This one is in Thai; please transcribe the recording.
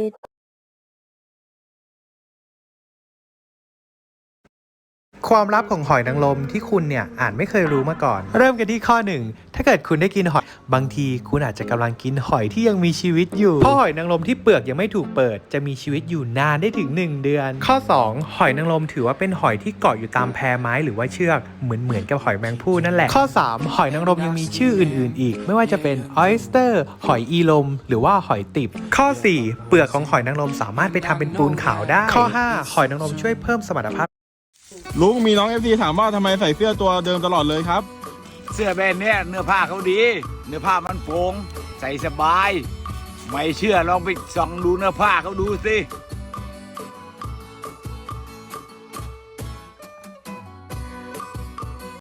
えっ ความลับของหอยนางรมที่คุณเนี่ยอาจไม่เคยรู้มาก่อน เริ่มกันที่ข้อหนึ่งถ้าเกิดคุณได้กินหอยบางทีคุณอาจจะกำลังกินหอยที่ยังมีชีวิตอยู่เพราะหอยนางรมที่เปลือกยังไม่ถูกเปิด จะมีชีวิตอยู่นานได้ถึง 1 เดือน ข้อ 2 หอยนางรมถือว่าเป็นหอยที่เกาะอยู่ตามแพไม้หรือว่าเชือกเหมือนเหมือนกับหอยแมงภู่นั่นแหละ ข้อ 3 หอยนางรมยังมีชื่ออื่น ๆ อีก ไม่ว่าจะเป็นออยสเตอร์ หอยอีลม หรือว่าหอยติบ ข้อ 4 เปลือกของหอยนางรมสามารถไปทำเป็นปูนขาวได้ ข้อ 5 หอยนางรมช่วยเพิ่มสมรรถภาพ ลุงมีน้องเอฟซีถามว่าทำไมใส่เสื้อตัวเดิมตลอดเลยครับ เสื้อแบรนด์เนี้ยเนื้อผ้าเขาดี เนื้อผ้ามันโปร่งใส่สบาย ไม่เชื่อลองไปส่องดูเนื้อผ้าเขาดูสิ